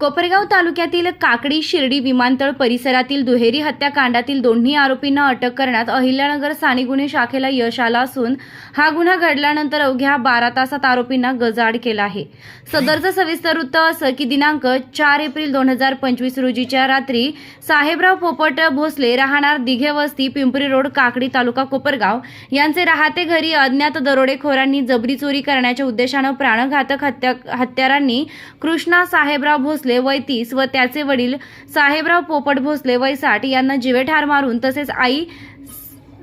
कोपरगाव तालुक्यातील काकडी शिर्डी विमानतळ परिसरातील दुहेरी हत्याकांडातील दोन्ही आरोपींना अटक करण्यात अहिल्यानगर स्थानिक गुन्हे शाखेला यश आलं असून हा गुन्हा घडल्यानंतर अवघ्या बारा तासात आरोपींना गजाड केला आहे. सदरचं सविस्तर वृत्त असं की दिनांक चार एप्रिल दोन हजार पंचवीस रोजीच्या रात्री साहेबराव पोपट भोसले राहणार दिघे वस्ती पिंपरी रोड काकडी तालुका कोपरगाव यांचे राहते घरी अज्ञात दरोडेखोरांनी जबरी चोरी करण्याच्या उद्देशानं प्राणघातक हत्या हत्यारांनी कृष्णा साहेबराव भोसले वय तीस व त्याचे वडील साहेबराव पोपट भोसले वय साठ यांना जिवे ठार मारून तसेच आई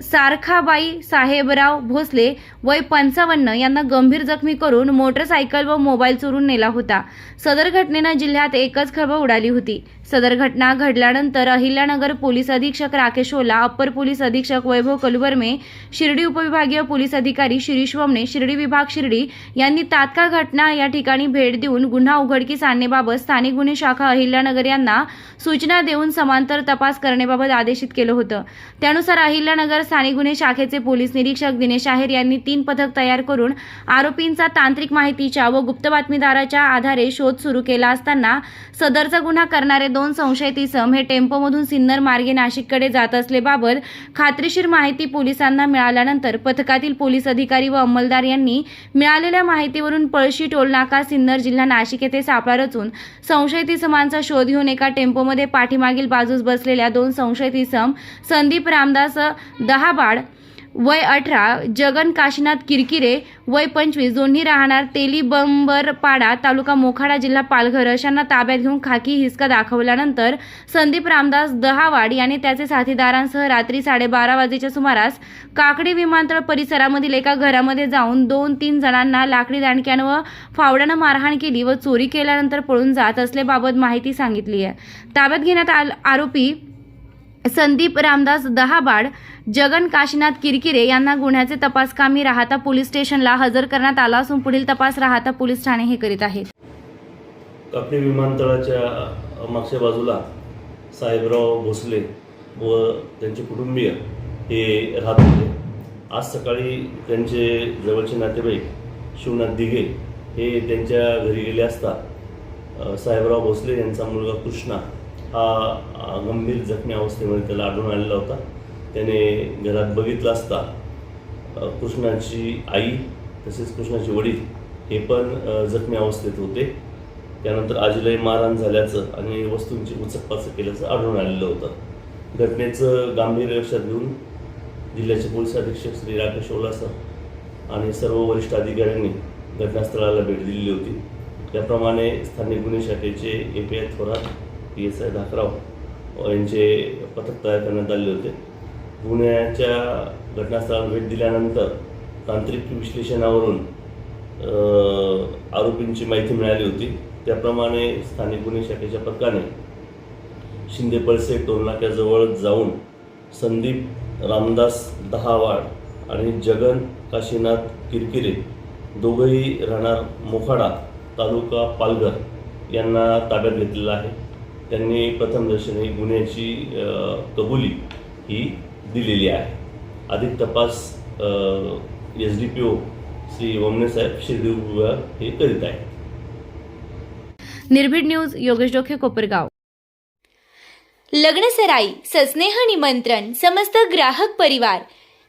सारखाबाई साहेबराव भोसले वय पंचावन्न यांना गंभीर जखमी करून मोटरसायकल व मोबाईल चोरून नेला होता. सदर घटनेनं जिल्ह्यात एकच खळबळ उडाली होती. सदर घटना घडल्यानंतर अहिल्यानगर पोलीस अधीक्षक राकेश ओला अप्पर पोलीस अधीक्षक वैभव कलुबर्मे शिर्डी उपविभागीय पोलीस अधिकारी शिरीष वमने शिर्डी विभाग शिर्डी यांनी तात्काळ घटना या ठिकाणी भेट देऊन गुन्हा उघडकीस आणण्याबाबत स्थानिक गुन्हे शाखा अहिल्यानगर यांना सूचना देऊन समांतर तपास करण्याबाबत आदेशित केलं होतं. त्यानुसार अहिल्यानगर स्थानिक गुन्हे शाखेचे पोलीस निरीक्षक दिनेश आहेर यांनी तीन पथक तयार करून आरोपींचा तांत्रिक माहितीच्या व गुप्त बातमीदाराच्या आधारे शोध सुरू केला असताना सदरचा गुन्हा करणारे दोन संशयित इसम हे टेम्पोमधून सिन्नर मार्गे नाशिककडे जात असल्याबाबत खात्रीशीर माहिती पोलिसांना मिळाल्यानंतर पथकातील पोलीस अधिकारी व अंमलदार यांनी मिळालेल्या माहितीवरून पळशी टोलनाका सिन्नर जिल्हा नाशिक येथे सापळा रचून संशयित इसमांचा शोध घेऊन एका टेम्पोमध्ये पाठीमागील बाजूस बसलेल्या दोन संशयित इसम संदीप रामदास शहाबाड वय अठरा जगन काशीनाथ किरकिरे वय पंचवीस दोन्ही राहणार तेलीबंबरपाडा तालुका मोखाडा जिल्हा पालघर. अशांना ताब्यात घेऊन खाकी हिसका दाखवल्यानंतर संदीप रामदास दहावाड याने त्याचे साथीदारांसह रात्री साडेबारा वाजेच्या सुमारास काकडी विमानतळ परिसरामधील एका घरामध्ये जाऊन दोन तीन जणांना लाकडी दांडक्यानं व फावड्यानं मारहाण केली व चोरी केल्यानंतर पळून जात असल्याबाबत माहिती सांगितली आहे. ताब्यात घेण्यात आल आरोपी संदीप रामदास दहाबाड जगन काशीनाथ किरकिरे यांना गुन्ह्याचे तपास कामी राहता पोलीस स्टेशनला हजर करण्यात आला असून पुढील तपास राहता पोलीस ठाणे हे करीत आहेत. कापडी विमानतळाच्या मागच्या बाजूला साहेबराव भोसले व त्यांचे कुटुंबीय हे राहत होते. आज सकाळी त्यांचे जवळचे नातेवाईक शिवनाथ दिघे हे त्यांच्या घरी गेले असता साहेबराव भोसले यांचा मुलगा कृष्णा हा गंभीर जखमी अवस्थेमध्ये त्याला आढळून आलेला होता. त्याने घरात बघितला असता कृष्णाची आई तसेच कृष्णाचे वडील हे पण जखमी अवस्थेत होते. त्यानंतर आजीलाही मारहाण झाल्याचं आणि वस्तूंची उचकपाचक केल्याचं आढळून आलेलं होतं. घटनेचं गांभीर्य लक्षात घेऊन जिल्ह्याचे पोलीस अधीक्षक श्री राकेश ओलासर आणि सर्व वरिष्ठ अधिकाऱ्यांनी घटनास्थळाला भेट दिलेली होती. त्याप्रमाणे स्थानिक गुन्हे शाखेचे A P I Thorat P S I Dhakrao यांचे पथक तयार करण्यात आले होते. पुण्याच्या घटनास्थळाला भेट दिल्यानंतर तांत्रिक विश्लेषणावरून आरोपींची माहिती मिळाली होती. त्याप्रमाणे स्थानिक गुन्हे शाखेच्या पथकाने शिंदे पळसे टोलनाक्याजवळ जाऊन संदीप रामदास दहावाड आणि जगन काशीनाथ किरकिरे दोघंही राहणार मोखाडा तालुका पालघर यांना ताब्यात घेतलेला आहे. त्यांनी प्रथमदर्शनी गुन्ह्याची कबुली ही दिलेली आहे. अधिक तपास S D P O Shri वमनेसाहेब Shirdi हे करीत आहेत. निर्भीड न्यूज योगेश डोखे कोपरगाव. लग्नसराई सस्नेह निमंत्रण समस्त ग्राहक परिवार